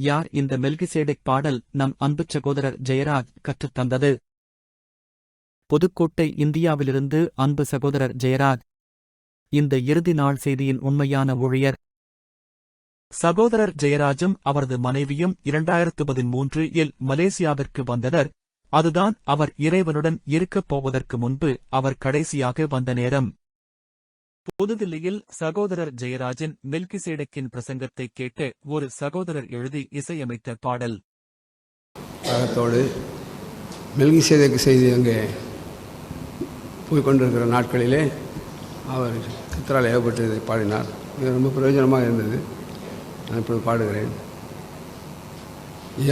யார் இந்த மெல்கிசேடெக் பாடல் நம் அன்பு சகோதரர் ஜெயராஜ் கற்றுத் தந்தது? புதுக்கோட்டை இந்தியாவிலிருந்து அன்பு சகோதரர் ஜெயராஜ். இந்த இறுதி நாள் செய்தியின் உண்மையான ஊழியர். சகோதரர் ஜெயராஜும் அவரது மனைவியும் இரண்டாயிரத்து பதிமூன்று இல் மலேசியாவிற்கு வந்தனர். அதுதான் அவர் இறைவனுடன் இருக்கப் போவதற்கு முன்பு அவர் கடைசியாக வந்த நேரம். புதுதில்லியில் சகோதரர் ஜெயராஜின் மெல்கிசேடக்கின் பிரசங்கத்தை கேட்டு ஒரு சகோதரர் எழுதி இசையமைத்த பாடல். அகத்தோடு மில்கி சேதைக்கு செய்து அங்கே போய்கொண்டிருக்கிற நாட்களிலே அவர் சித்திரால் ஏகப்பட்டதை பாடினார். இது ரொம்ப பிரயோஜனமாக இருந்தது. நான் இப்பொழுது பாடுகிறேன்.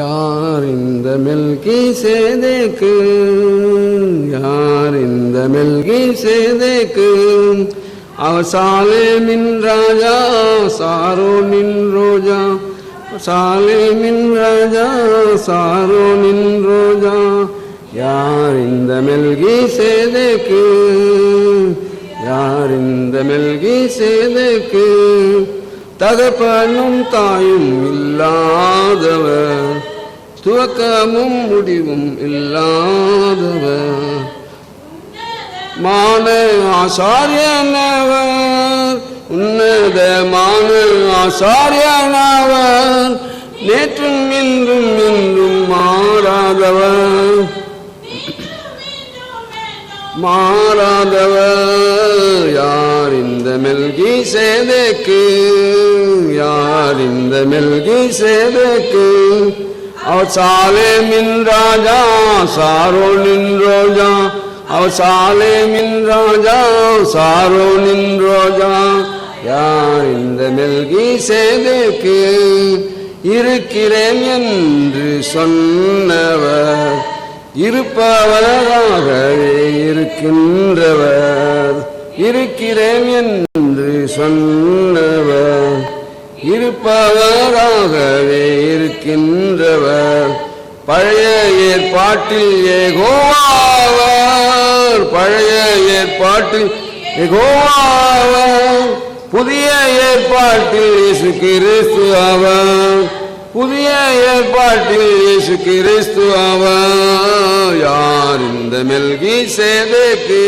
யார் இந்த மெல்கி சேதேக்கு? யார் இந்த மெல்கி சேதேக்கு? அவர் சாலேமின் ராஜா சாரோனின் ரோஜா. சாலேமின் ராஜா சாரோனின் ரோஜா. யார் இந்த மெல்கி சேதைக்கு? யார் இந்த மெல்கி சேதைக்கு? தகப்பனும் தாயும் இல்லாதவர் துவக்கமும் முடிவும் இல்லாதவர். மான ஆசாரியனவர் உன்னத மான ஆசாரியனவர் நேற்றும் இன்றும் இன்றும் மாறாதவர். மாறாதவர் யார் இந்த மெல்கி சேதைக்கு யார் இந்த மெல்கி சேதைக்கு அவர் சாலே மின் ராஜா சாரோனின் ரோஜா அவர் சாலேமின் ராஜா சாரோனின் ரோஜா. யார் இந்த மெல்கி சேதைக்கு இருக்கிறேன் என்று சொன்னவர். இருப்பவராகவே இருக்கின்றவர். இருக்கிறேன் என்று சொன்னவர். இருப்பவராகவே இருக்கின்றவர். பழைய ஏற்பாட்டில் ஏகோ பழைய ஏற்பாட்டில் ஏகோவாவர் புதிய ஏற்பாட்டில் இயேசு கிறிஸ்து அவன் புதிய ஏற்பாட்டில் இயேசு கிறிஸ்து அவன் யார் இந்த மெல்கி சேவைக்கு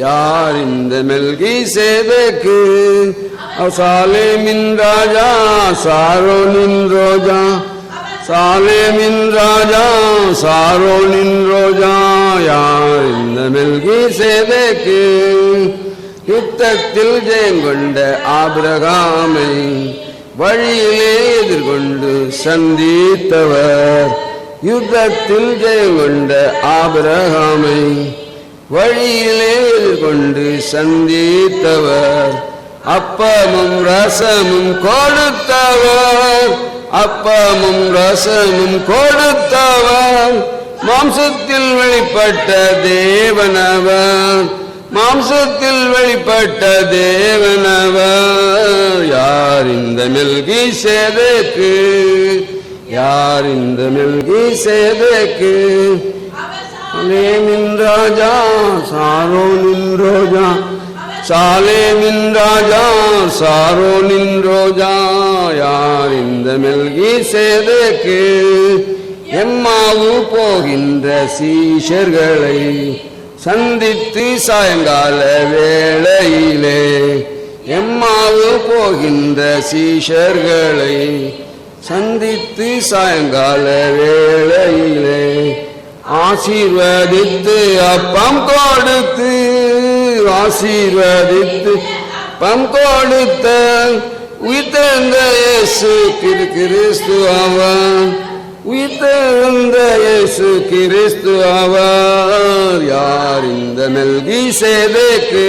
யார் இந்த மெல்கி சேதைக்கு சாலேமின் ராஜா சாரோனின் ரோஜா. சாலேமின் ராஜா சாரோனின் ரோஜா. யார் நல்கி சேவைக்கு யுத்தத்தில் ஜெயங்கொண்ட ஆபிரகாமை வழியிலே எதிர்கொண்டு சந்தித்தவர். யுத்தத்தில் ஜெயங்கொண்ட ஆபிரகாமை வழியிலே எதிர்கொண்டு சந்தித்தவர். அப்பமும் ரசமும் கொடுத்தவர். அப்பமும் ரசமும் கொடுத்தவர். மாம்சத்தில் வெளிப்பட்ட தேவனவர். மாம்சத்தில் வெளிப்பட்ட தேவனவர். யார் இந்த மெல்கி சேதைக்கு யார் இந்த மெல்கி சேதைக்கு சாலேமின் ராஜா சாரோனின் ரோஜா. சாலேமின் ராஜா சாரோனின் ரோஜா. யார் இந்த மெல்கி சேதைக்கு எம்மாவு போகின்ற சீஷர்களை சந்தித்து சாயங்கால வேளையிலே எம்மாவு போகின்ற சீஷர்களை சந்தித்து சாயங்கால வேளையிலே ஆசீர்வதித்து அப்பம் கொடுத்து ஆசீர்வதித்து பம் கொடுத்த உயிர்த்தெழுந்த இயேசு கிரு கிறிஸ்து அவன். உயிர்த்தெழுந்த இயேசு கிறிஸ்து அவர் யார் இந்த மெல்கி சேதைக்கு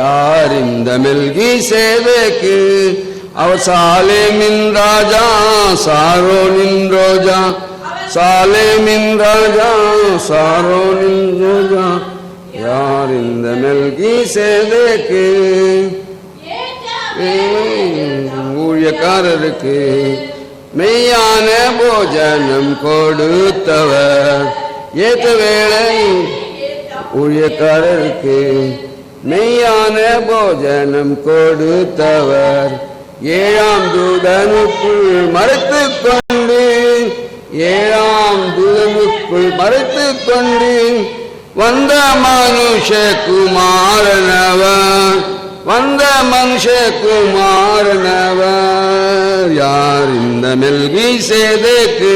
யார் இந்த மெல்கி சேதைக்கு அவர் சாலேமின் ராஜா சாரோனின் ரோஜா. சாலேமின் ராஜா சாரோனின் ரோஜா. யார் இந்த மெல்கி சேதைக்கு ஊழியக்காரருக்கு. மெய்யான போஜனம் கொடுத்தவர். ஏத்த வேளை ஊழியக்காரருக்கு மெய்யான போஜனம் கொடுத்தவர். ஏழாம் தூதனுக்குள் மறைத்து கொண்டு ஏழாம் தூதனுக்குள் மறைத்து கொண்டு வந்த மனுஷ குமாரனவர் வந்த மனுஷ குமாரனவர் யார் இந்த மெல்கி சேதேக்கு?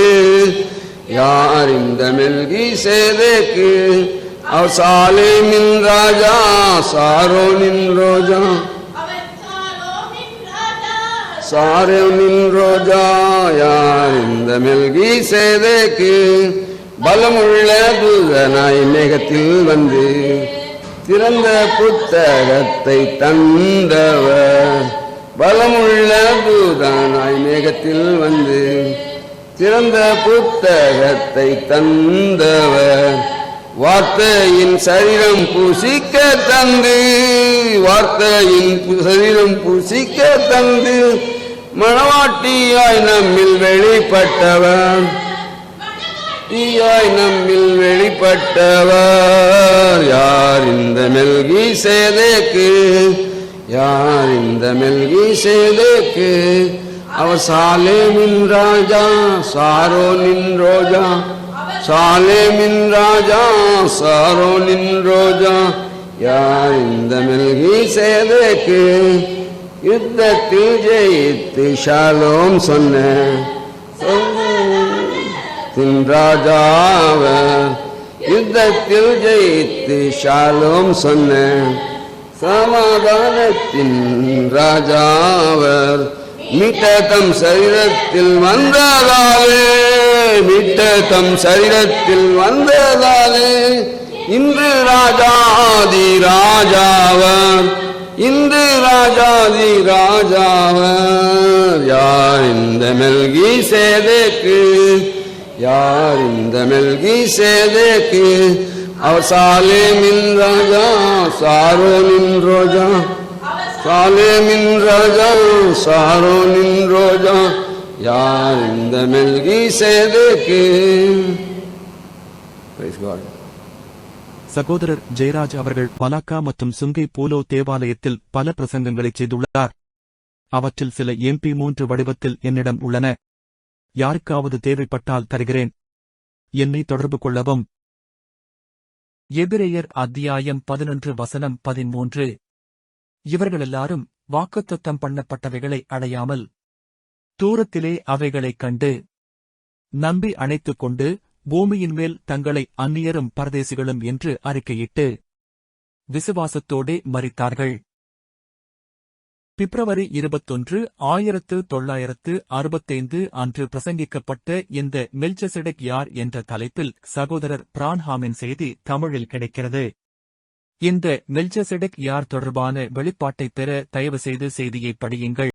யார் இந்த மெல்கி சேதேக்கு? அவர் சாலேமின் ராஜா சாரோனின் ரோஜா. சாரோனின் ரோஜா யார் இந்த மெல்கி சேதேக்கு? பலமுள்ள தூதனாய் மேகத்தில் வந்து திறந்த புத்தகத்தை தந்தவர். பலமுள்ள தூதனாய் மேகத்தில் வந்து திறந்த புத்தகத்தை தந்தவர். வார்த்தையின் சரீரம் பூசிக்க தந்து வார்த்தையின் பு- சரீரம் பூசிக்க தந்து மணவாட்டியாய் நம்மில் வெளிப்பட்டவன் தீயாய் நம்மில் வெளிப்பட்டவர். யார் இந்த மெல்கி சேதேக்கு யார் இந்த மெல்கி சேதேக்கு அவர் சாலேமின் ராஜா சாரோனின் ரோஜா. சாலேமின் ராஜா சாரோனின் ரோஜா. யார் இந்த மெல்கி சேதேக்கு யுத்தத்தில் ஜெயித்து ஷாலோம் சொன்ன. ராஜாவர் யுத்தத்தில் ஜெயித்து ஷாலோம் சொன்ன சமாதானத்தின் ராஜாவர் மீட்ட தம் சரீரத்தில் வந்ததாலே மீட்ட தம் சரீரத்தில் வந்ததாலே இன்று ராஜாதி ராஜாவர் இன்று ராஜாதி ராஜாவர் யார் இந்த மெல்கி சேதேக்கு யார் இந்த மெல்கி சேதேக்கு அவர் சாலே மின் ராஜா சாரோ நின் ரோஜா சாலே மின் ராஜா சாரோ நின் ரோஜா யார் இந்த மெல்கி சேதேக்கு சகோதரர் ஜெயராஜ் அவர்கள் பலாக்கா மற்றும் சுங்கை போலோ தேவாலயத்தில் பல பிரசங்கங்களை செய்துள்ளார். அவற்றில் சில எம்பி மூன்று வடிவத்தில் என்னிடம் உள்ளன. யாருக்காவது தேவைப்பட்டால் தருகிறேன். என்னை தொடர்பு கொள்ளவும். எபிரேயர் அத்தியாயம் பதினொன்று வசனம் பதிமூன்று. இவர்களெல்லாரும் வாக்குத்தத்தம் பண்ணப்பட்டவைகளை அடையாமல் தூரத்திலே அவைகளைக் கண்டு நம்பி அணைத்துக் கொண்டு பூமியின் மேல் தங்களை அந்நியரும் பரதேசிகளும் என்று அறிக்கையிட்டு விசுவாசத்தோடே மறித்தார்கள் பிப்ரவரி இருபத்தொன்று ஆயிரத்து தொள்ளாயிரத்து அறுபத்தைந்து அன்று பிரசங்கிக்கப்பட்ட இந்த மெல்சசெடெக் யார் என்ற தலைப்பில் சகோதரர் பிரான்ஹாமின் செய்தி தமிழில் கிடைக்கிறது. இந்த மெல்சசெடெக் யார் தொடர்பான வெளிப்பாட்டை பெற தயவுசெய்து செய்தியை படியுங்கள்.